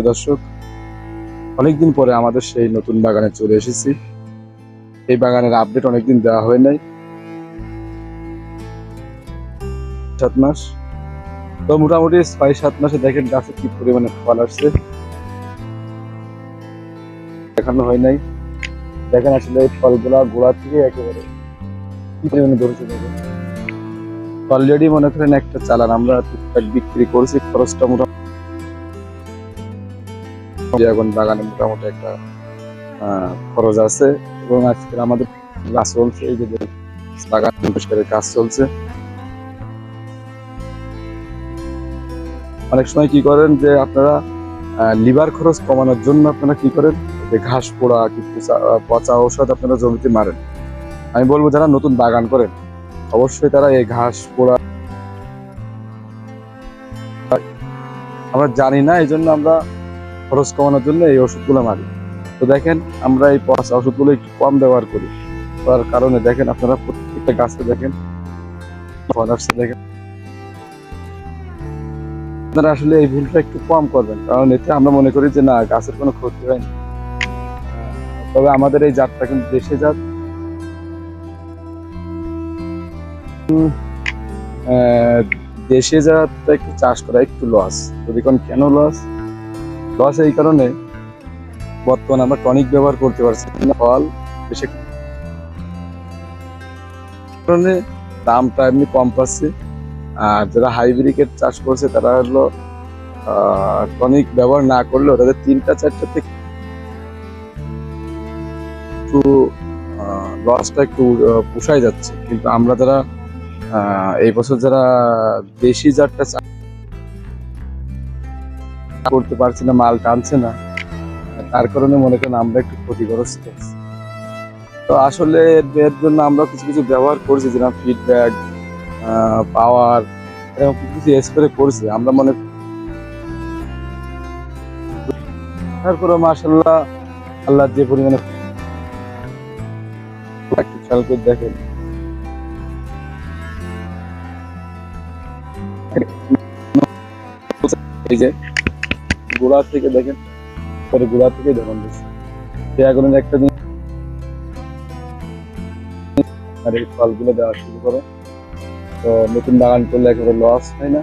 সুপ্রিয় দর্শক, অনেকদিন পরে আমাদের সেই নতুন বাগানে চলে এসেছি। এই বাগানের আপডেট অনেকদিন দেওয়া হয় নাই। সাত মাস। তো মোটামুটি ছয় সাত মাসে দেখেন গাছে কি পরিমাণে ফল আসছে। দেখানো হয় নাই। দেখেন আসলে এই ফলগুলা গোড়া থেকে একেবারে কি পরিমাণে ধরেছে দেখেন। অলরেডি মনে করেন একটা চালান আমরা বিক্রি করছি, খরচটা মোটামুটি এখন বাগানে মোটামুটি একটা খরচ আছে এবং আজকে আমাদের কাজ চলছে, এই যে বাগান পরিষ্কারের কাজ চলছে। অনেক সময় কি করেন যে আপনারা লিভার খরচ কমানোর জন্য আপনারা কি করেন, যে ঘাস পোড়া, কি পচা- ঔষধ আপনারা জমিতে মারেন। আমি বলব যারা নতুন বাগান করেন, অবশ্যই তারা এই ঘাস পোড়া, আমরা জানি না এই জন্য আমরা খরচ কমানোর জন্য এই ওষুধগুলো মারি। তো দেখেন, আমরা এই পচা ওষুধগুলো একটু কম ব্যবহার করি। তার কারণে দেখেন আপনারা প্রত্যেকটা গাছে দেখেন দেখেন। আপনারা আসলে এই ভুলটা একটু কম করবেন, কারণ এতে আমরা মনে করি যে না, গাছের কোনো ক্ষতি হয়নি তবে আমাদের এই জাতটা কিন্তু দেশে জাত। দেশে জাতটা একটু চাষ করা একটু লস যদি কোন কেন লস লস এই কারণে বর্তমানে আমরা টনিক ব্যবহার করতে পারছি ফল, বেশি কারণে দামটা এমনি কম পাচ্ছে। আর যারা হাইব্রিকেট চাষ করছে, তারা হলো টনিক ব্যবহার না করলেও তাদের তিনটা, চারটা থেকে একটু লসটা একটু পোষায় যাচ্ছে। কিন্তু আমরা যারা এই বছর যারা দেশি চাষ করতে পারছি না, মাল টানছে না। তার কারণে মনে করেন আমরা একটু ক্ষতিগ্রস্ত তো আসলে এর জন্য আমরা কিছু কিছু ব্যবহার করছি, যেরকম ফিডব্যাক পাওয়ার এরকম কিছু কিছু স্প্রে করছি। আমরা মনে তারপরে মাসাল্লাহ আল্লাহ যে পরিমাণে খেয়াল করে দেখেন। এই যে গোড়া থেকে দেখেন পরে গোড়া থেকে ধরন দিচ্ছে একটা জিনিস আর এই ফলগুলো দেওয়া শুরু করো। তো নতুন বাগান করলে একেবারে লস হয় না?